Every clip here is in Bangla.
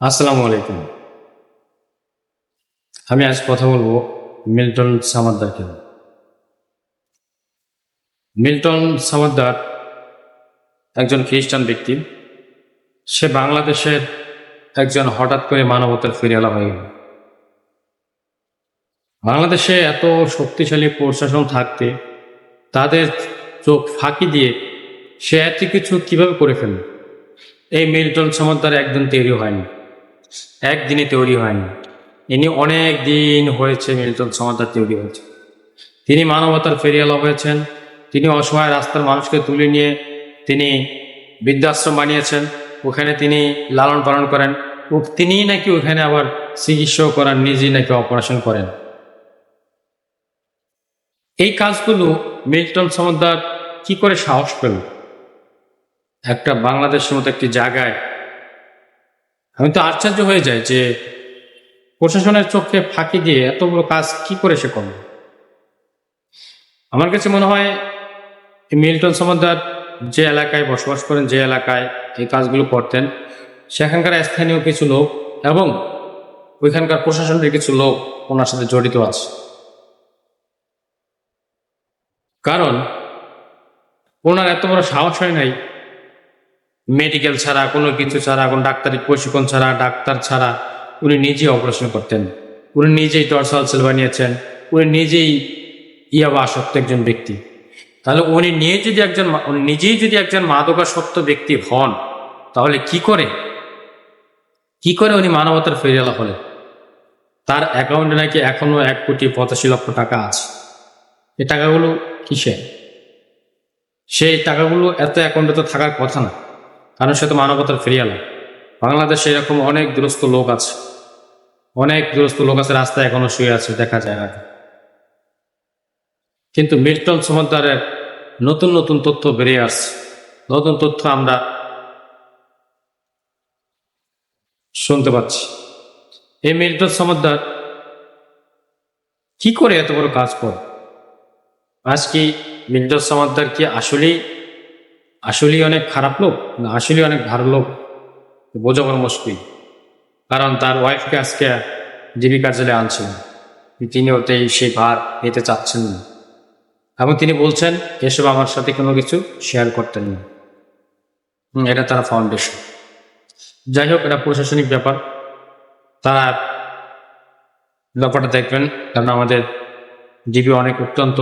আসসালামু আলাইকুম। আমি আজ কথা বলব মিল্টন সামাদ্দারকে। মিল্টন সামাদ্দার একজন খ্রিস্টান ব্যক্তি। সে বাংলাদেশের একজন হঠাৎ করে মানবতার ফিরিয়ালা হয়ে গেল। বাংলাদেশে এত শক্তিশালী প্রশাসন থাকতে তাদের চোখ ফাঁকি দিয়ে সে এত কিছু কীভাবে করে ফেলল? এই মিল্টন সামাদ্দার একদিন তৈরি হয়নি। একদিনে তৈরি হয়নি। ইনি অনেক দিন হয়েছে মিল্টন সমাদার তৈরি হয়েছে। তিনি মানবতার ফেরিয়ালা হয়েছেন, তিনি অসহায় রাস্তার মানুষকে তুলে নিয়ে তিনি বৃদ্ধাশ্রম বানিয়েছেন, ওখানে তিনি লালন পালন করেন। তিনিই নাকি ওখানে আবার চিকিৎসাও করান, নিজেই নাকি অপারেশন করেন। এই কাজগুলো মিল্টন সমদ্দার কি করে সাহস পেল? একটা বাংলাদেশের মতো একটি জায়গায় আমি তো আশ্চর্য হয়ে যাই যে প্রশাসনের চোখে ফাঁকি দিয়ে এত বড় কাজ কি করে সে করল? আমার কাছে মনে হয় মিল্টন সমাদার যে এলাকায় বসবাস করেন, যে এলাকায় এই কাজগুলো করতেন, সেখানকার স্থানীয় কিছু লোক এবং ওইখানকার প্রশাসনের কিছু লোক ওনার সাথে জড়িত আছে। কারণ ওনার এত বড় সাহস হয় নাই মেডিকেল ছাড়া, কোনো কিছু ছাড়া, কোনো ডাক্তারি প্রশিক্ষণ ছাড়া, ডাক্তার ছাড়া উনি নিজেই অপারেশন করতেন। উনি নিজেই টর্সাল সেল বানিয়েছেন। উনি নিজেই ইয়াবা আসক্ত একজন ব্যক্তি। তাহলে উনি নিয়ে যদি একজন নিজেই যদি একজন মাদকাসক্ত ব্যক্তি হন, তাহলে কি করে? কি করে উনি মানবতার ফেরিয়ালা হলেন? তার অ্যাকাউন্টে নাকি এখনও এক কোটি পঁচাশি লক্ষ টাকা আছে। এ টাকাগুলো কিসের? সেই টাকাগুলো এত অ্যাকাউন্টে তো থাকার কথা না। সে তো মানবতার ফিরিয়ালা বাংলাদেশে এরকম অনেক দুরস্ত লোক আছে। অনেক দুরস্ত লোক আছে, রাস্তায় এখনও শুয়ে আছে, দেখা যায় না। কিন্তু মিল্টন সমদ্দারের নতুন নতুন তথ্য বেরিয়ে আসছে। নতুন তথ্য আমরা শুনতে পাচ্ছি। এই মিল্টন সমদ্দার কি করে এত বড় কাজ করে? আজ কি মিল্টন সমদ্দার কি আসলেই আসলেই অনেক খারাপ লোক না আসলেই অনেক ভালো লোক? বোঝাবার মুশকিল। কারণ তার ওয়াইফকে আজকে ডিবি কার্যালয়ে আনছেন। তিনি ওতেই সেই ভার নিতে চাচ্ছেন না। এবং তিনি বলছেন, এসব আমার সাথে কোনো কিছু শেয়ার করতেন না এটা তারা ফাউন্ডেশন যাই হোক, এটা প্রশাসনিক ব্যাপার। তারা ব্যাপারটা দেখবেন। কারণ আমাদের ডিবি অনেক অত্যন্ত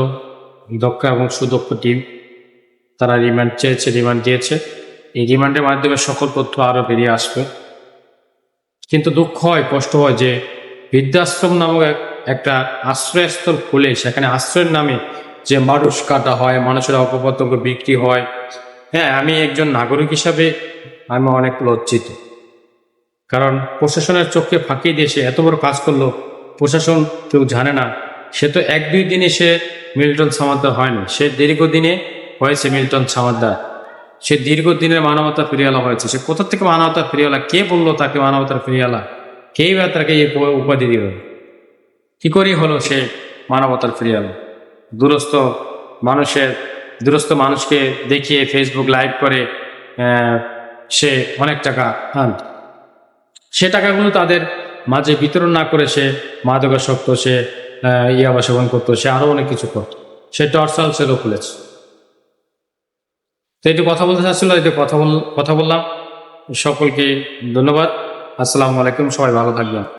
দক্ষ এবং সুদক্ষ টিম তারা রিমান্ড চেয়েছে, রিমান্ড দিয়েছে। এই রিমান্ডের মাধ্যমে সকল তথ্য আরও বেরিয়ে আসবে। কিন্তু দুঃখ হয়, কষ্ট হয় যে বৃদ্ধাশ্রম নামক এক- একটা আশ্রয়স্থল খুলে সেখানে আশ্রয়ের নামে যে মানুষ কাটা হয়, মানুষের অপপতঙ্গ বিক্রি হয়। হ্যাঁ আমি একজন নাগরিক হিসাবে আমি অনেক লজ্জিত। কারণ প্রশাসনের চোখকে ফাঁকি দিয়ে সে এত বড় কাজ করল, প্রশাসন কেউ জানে না। সে তো এক দুই দিনে সে মিল্টন সামাদ্দার হয়নি। সে দীর্ঘদিনে হয়েছে মিল্টন সামাদ্দার সে দীর্ঘদিনের মানবতা ফিরিয়ালা হয়েছে। সে কোথা থেকে মানবতা ফিরিয়ালা? কে বলল তাকে মানবতার ফিরিয়ালা? কেই বা তাকে এই উপাধি দিল? কি করেই হলো সে মানবতার ফিরিয়ালা? দূরস্থ মানুষের দূরস্থ মানুষকে দেখিয়ে ফেসবুক লাইভ করে সে অনেক টাকা আন। সে টাকাগুলো তাদের মাঝে বিতরণ না করে সে মাদকাসক্ত, সে ইয়াবা সেবন করতো, সে আরও অনেক কিছু করতো। সে টর্সাল সেলও খুলেছে। তো একটু কথা বলতে চাচ্ছিল, একটু কথা বল, কথা বললাম। সকলকে ধন্যবাদ। আসসালামু আলাইকুম, সবাই ভালো থাকবেন।